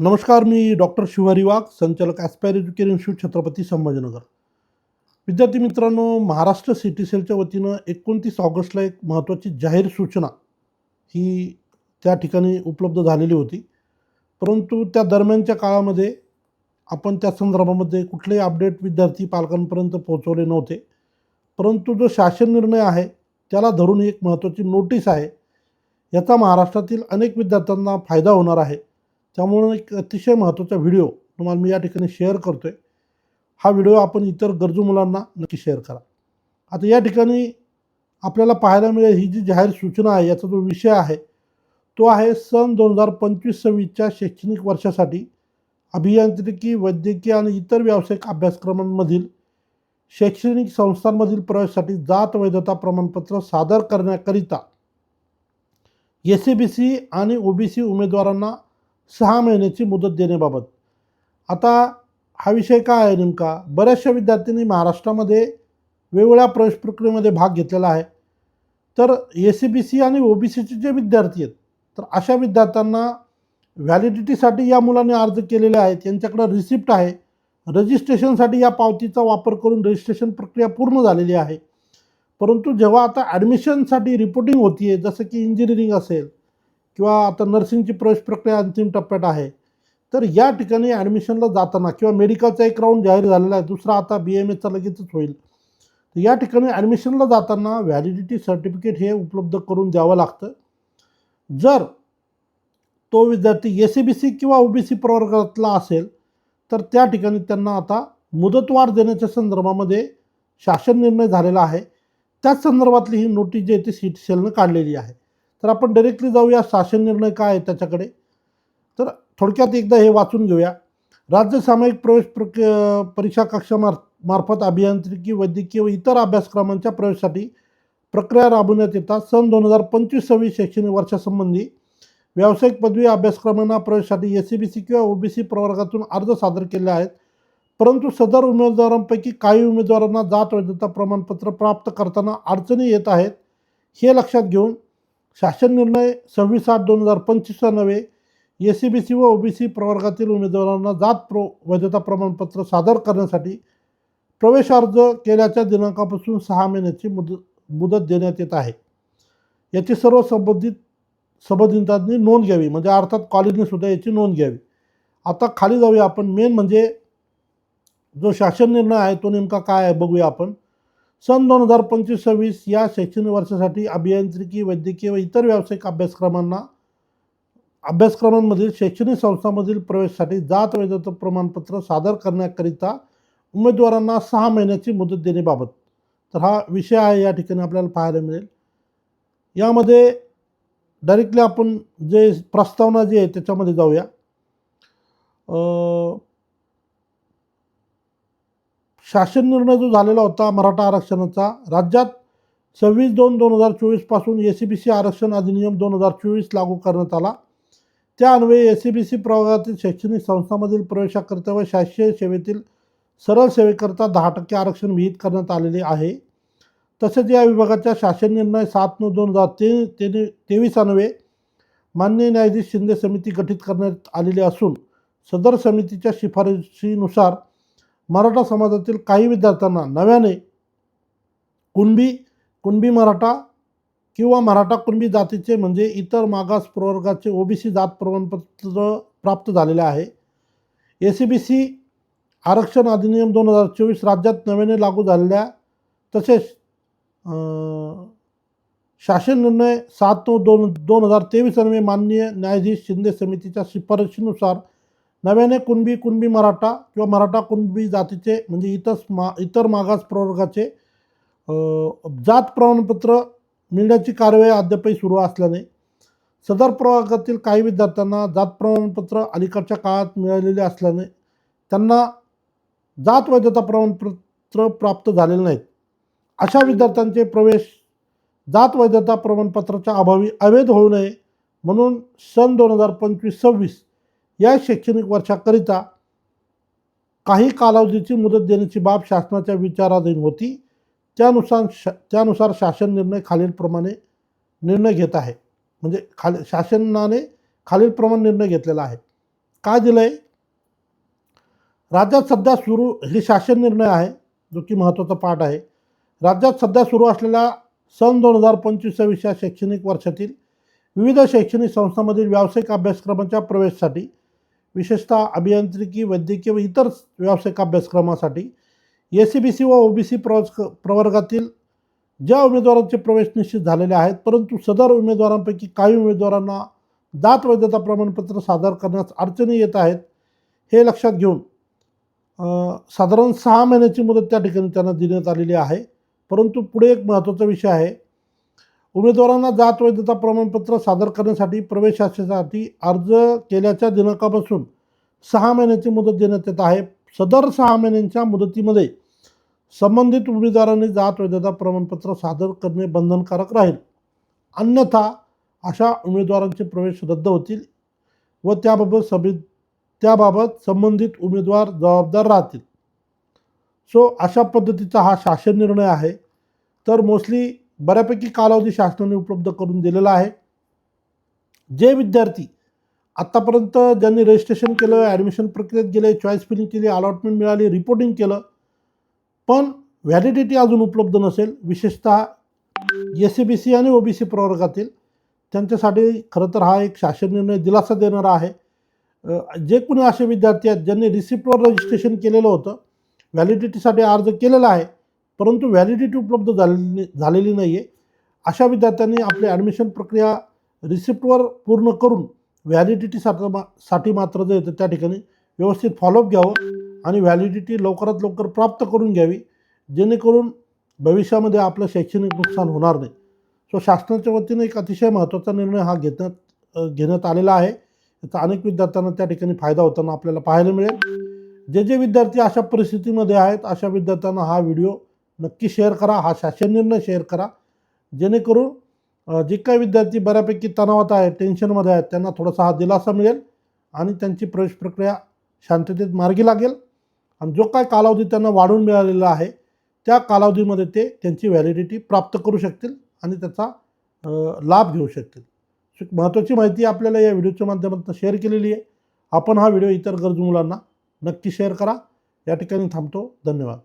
नमस्कार मी डॉक्टर शिवारी वाघ संचालक aspire education institute Chhatrapati Sambhajinagar. विद्यार्थी मित्रांनो महाराष्ट्र सिटी सेलच्या वतीनं एकोणतीस ऑगस्टला एक महत्त्वाची जाहीर सूचना ही त्या ठिकाणी उपलब्ध झालेली होती. परंतु त्या दरम्यानच्या काळामध्ये आपण त्या संदर्भामध्ये कुठलेही अपडेट विद्यार्थी पालकांपर्यंत पोहोचवले नव्हते. परंतु जो शासन निर्णय आहे त्याला धरून एक महत्त्वाची नोटीस आहे. याचा महाराष्ट्रातील अनेक विद्यार्थ्यांना फायदा होणार आहे. त्यामुळं एक अतिशय महत्त्वाचा व्हिडिओ तुम्हाला मी या ठिकाणी शेअर करतो आहे हा व्हिडिओ आपण इतर गरजू मुलांना नक्की शेअर करा. आता या ठिकाणी आपल्याला पाहायला मिळेल ही जी जाहीर सूचना आहे याचा जो विषय आहे तो आहे सन दोन हजार पंचवीस सव्वीसच्या शैक्षणिक वर्षासाठी अभियांत्रिकी वैद्यकीय आणि इतर व्यावसायिक अभ्यासक्रमांमधील शैक्षणिक संस्थांमधील प्रवेशासाठी जात वैधता प्रमाणपत्र सादर करण्याकरिता एस सी बी सी आणि ओ बी सी उमेदवारांना सहा महिन्याची मुदत देण्याबाबत. आता हा विषय काय आहे नेमका? बऱ्याचशा विद्यार्थ्यांनी महाराष्ट्रामध्ये वेगवेगळ्या प्रवेश प्रक्रियेमध्ये भाग घेतलेला आहे. तर ए सी बी सी आणि ओ बी सीचे जे विद्यार्थी आहेत तर अशा विद्यार्थ्यांना व्हॅलिडिटीसाठी या मुलांनी अर्ज केलेले आहेत. यांच्याकडं रिसिप्ट आहे. रजिस्ट्रेशनसाठी या पावतीचा वापर करून रजिस्ट्रेशन प्रक्रिया पूर्ण झालेली आहे. परंतु जेव्हा आता ॲडमिशनसाठी रिपोर्टिंग होती आहे जसं की इंजिनिअरिंग असेल किंवा आता नर्सिंगची प्रवेश प्रक्रिया अंतिम टप्प्यात आहे तर या ठिकाणी ॲडमिशनला जाताना किंवा मेडिकलचा एक राऊंड जाहीर झालेला आहे दुसरा आता बी एम एचा लगेचच होईल. तर या ठिकाणी ॲडमिशनला जाताना व्हॅलिडिटी सर्टिफिकेट हे उपलब्ध करून द्यावं लागतं. जर तो विद्यार्थी एस सी बी सी किंवा ओ बी सी प्रवर्गातला असेल तर त्या ठिकाणी त्यांना आता मुदतवाढ देण्याच्या संदर्भामध्ये शासन निर्णय झालेला आहे. त्याच संदर्भातली ही नोटीस जी आहे ती सी टी सेलनं काढलेली आहे. तर आपण डायरेक्टली जाऊया शासन निर्णय काय आहे त्याच्याकडे. तर थोडक्यात एकदा हे वाचून घेऊया. राज्य सामायिक प्रवेश प्रक परीक्षा कक्षामार मार्फत अभियांत्रिकी वैद्यकीय व इतर अभ्यासक्रमांच्या प्रवेशासाठी प्रक्रिया राबवण्यात येतात. सन दोन हजार पंचवीस सव्वीस शैक्षणिक वर्षासंबंधी व्यावसायिक पदवी अभ्यासक्रमांना प्रवेशासाठी एस सी बी सी किंवा ओ बी सी प्रवर्गातून अर्ज सादर केले आहेत. परंतु सदर उमेदवारांपैकी काही उमेदवारांना जात वैधता प्रमाणपत्र प्राप्त करताना अडचणी येत आहेत हे लक्षात घेऊन शासन निर्णय सव्वीस आठ दोन हजार पंचवीसचा नव्हे. एस सी बी सी व ओ बी सी प्रवर्गातील उमेदवारांना जात प्रो वैधता प्रमाणपत्र सादर करण्यासाठी प्रवेश अर्ज केल्याच्या दिनांकापासून सहा महिन्याची मुदत मुदत देण्यात येत आहे. याची सर्व संबंधित संबंधितांनी नोंद घ्यावी. म्हणजे अर्थात कॉलेजने सुद्धा याची नोंद घ्यावी. आता खाली जाऊया आपण. मेन म्हणजे जो शासन निर्णय आहे तो नेमका काय आहे बघूया आपण. सन दोन हजार पंचवीस सव्वीस या शैक्षणिक वर्षासाठी अभियांत्रिकी वैद्यकीय व इतर व्यावसायिक अभ्यासक्रमांना अभ्यासक्रमांमधील शैक्षणिक संस्थांमधील प्रवेशासाठी जात वैधत्व प्रमाणपत्र सादर करण्याकरिता उमेदवारांना सहा महिन्याची मुदत देण्याबाबत. तर हा विषय आहे या ठिकाणी आपल्याला पाहायला मिळेल. यामध्ये डायरेक्टली आपण जे प्रस्तावना जी आहे त्याच्यामध्ये जाऊया. शासन निर्णय जो झालेला होता मराठा आरक्षणाचा राज्यात सव्वीस दोन दोन हजार चोवीसपासून ए सी बी सी आरक्षण अधिनियम दोन हजार चोवीस लागू करण्यात आला. त्या अन्वये ए सी बी सी प्रवर्गातील शैक्षणिक संस्थांमधील प्रवेशाकरिता व शासकीय सेवेतील सरळ सेवेकरता दहा टक्के आरक्षण विहित करण्यात आलेले आहे. तसेच या विभागाच्या शासन निर्णय सात नऊ दोन हजार ते ते तेवीस अन्वये मान्य न्यायाधीश शिंदे समिती गठीत करण्यात आलेली असून सदर समितीच्या शिफारशीनुसार मराठा समाजातील काही विद्यार्थ्यांना नव्याने कुणबी कुणबी मराठा किंवा मराठा कुणबी जातीचे म्हणजे इतर मागास प्रवर्गाचे ओबीसी जात प्रमाणपत्र प्राप्त झालेले आहे. ए सी बी सी आरक्षण अधिनियम दोन हजार चोवीस राज्यात नव्याने लागू झालेल्या तसेच शासन निर्णय सात नऊ दोन दोन हजार तेवीस अन्वे माननीय न्यायाधीश शिंदे समितीच्या शिफारशीनुसार नव्याने कुणबी कुणबी मराठा किंवा मराठा कुणबी जातीचे म्हणजे इतर मा इतर मागास प्रवर्गाचे जात प्रमाणपत्र मिळण्याची कारवाई अद्यापही सुरू असल्याने सदर प्रवर्गातील काही विद्यार्थ्यांना जात प्रमाणपत्र अलीकडच्या काळात मिळालेले असल्याने त्यांना जात वैधता प्रमाणपत्र प्राप्त झालेले नाहीत. अशा विद्यार्थ्यांचे प्रवेश जात वैधता प्रमाणपत्राच्या अभावी अवैध होऊ नये म्हणून सन दोन हजार पंचवीस सव्वीस या शैक्षणिक वर्षाकरिता काही कालावधीची मुदत देण्याची बाब शासनाच्या विचाराधीन होती. त्यानुसार श त्यानुसार शासन निर्णय खालीलप्रमाणे निर्णय घेत आहे. म्हणजे खाली शासनाने खालीलप्रमाणे निर्णय घेतलेला आहे. काय दिलं आहे राज्यात सध्या सुरू हे शासन निर्णय आहे जो की महत्त्वाचा पाठ आहे. राज्यात सध्या सुरू असलेल्या सन दोन हजार पंचवीस या शैक्षणिक वर्षातील विविध शैक्षणिक संस्थांमधील व्यावसायिक अभ्यासक्रमाच्या प्रवेशासाठी विशेषतः अभियांत्रिकी वैद्यकीय व इतर व्यावसायिक अभ्यासक्रमासाठी ए सी बी सी व ओ बी सी प्रवर्गातील ज्या उमेदवारांचे प्रवेश निश्चित झालेले आहेत परंतु सदर उमेदवारांपैकी काही उमेदवारांना जात वैधता प्रमाणपत्र सादर करण्यास अडचणी येत आहेत हे लक्षात घेऊन साधारण सहा महिन्याची मुदत त्या ठिकाणी त्यांना देण्यात आलेली आहे. परंतु पुढे एक महत्त्वाचा विषय आहे. उमेदवारांना जात वैधता प्रमाणपत्र सादर करण्यासाठी प्रवेशासाठी अर्ज केल्याच्या दिनांकापासून सहा महिन्याची मुदत देण्यात येत आहे. सदर सहा महिन्यांच्या मुदतीमध्ये संबंधित उमेदवारांनी जात वैधता प्रमाणपत्र सादर करणे बंधनकारक राहील. अन्यथा अशा उमेदवारांचे प्रवेश रद्द होतील व त्याबाबत सभे त्याबाबत संबंधित उमेदवार जबाबदार राहतील. सो अशा पद्धतीचा हा शासन निर्णय आहे. तर मोस्टली बऱ्यापैकी कालावधी शासनाने उपलब्ध करून दिलेला आहे. जे विद्यार्थी आत्तापर्यंत ज्यांनी रजिस्ट्रेशन केलं ॲडमिशन प्रक्रियेत गेले चॉईस फिलिंग केली अलॉटमेंट मिळाली रिपोर्टिंग केलं पण व्हॅलिडिटी अजून उपलब्ध नसेल. विशेषतः एस सी बी सी आणि ओ बी सी प्रवर्गातील त्यांच्यासाठी खरं तर हा एक शासन निर्णय दिलासा देणारा आहे. जे कोणी असे विद्यार्थी आहेत ज्यांनी रिसिप्टवर रजिस्ट्रेशन केलेलं होतं व्हॅलिडिटीसाठी अर्ज केलेला आहे परंतु व्हॅलिडिटी उपलब्ध झालेली झालेली नाही आहे अशा विद्यार्थ्यांनी आपली ॲडमिशन प्रक्रिया रिसिप्टवर पूर्ण करून व्हॅलिडिटीसाठी मा साठी मात्र जे येतं त्या ठिकाणी व्यवस्थित फॉलोअप घ्यावं आणि व्हॅलिडिटी लवकरात लवकर प्राप्त करून घ्यावी जेणेकरून भविष्यामध्ये आपलं शैक्षणिक नुकसान होणार नाही. सो शासनाच्या वतीने एक अतिशय महत्त्वाचा निर्णय हा घेण्यात घेण्यात आलेला आहे. याचा अनेक विद्यार्थ्यांना त्या ठिकाणी फायदा होताना आपल्याला पाहायला मिळेल. जे जे विद्यार्थी अशा परिस्थितीमध्ये आहेत अशा विद्यार्थ्यांना हा व्हिडिओ नक्की शेअर करा हा शासन निर्णय शेअर करा. जेणेकरून जे काही विद्यार्थी बऱ्यापैकी तणावात आहेत टेन्शनमध्ये आहेत त्यांना थोडासा हा दिलासा मिळेल आणि त्यांची प्रवेश प्रक्रिया शांततेत मार्गी लागेल. आणि जो काय कालावधी त्यांना वाढून मिळालेला आहे त्या कालावधीमध्ये ते त्यांची व्हॅलिडिटी प्राप्त करू शकतील आणि त्याचा लाभ घेऊ शकतील. महत्त्वाची माहिती आपल्याला या व्हिडिओच्या माध्यमातून शेअर केलेली आहे. आपण हा व्हिडिओ इतर गरजू मुलांना नक्की शेअर करा. या ठिकाणी थांबतो. धन्यवाद.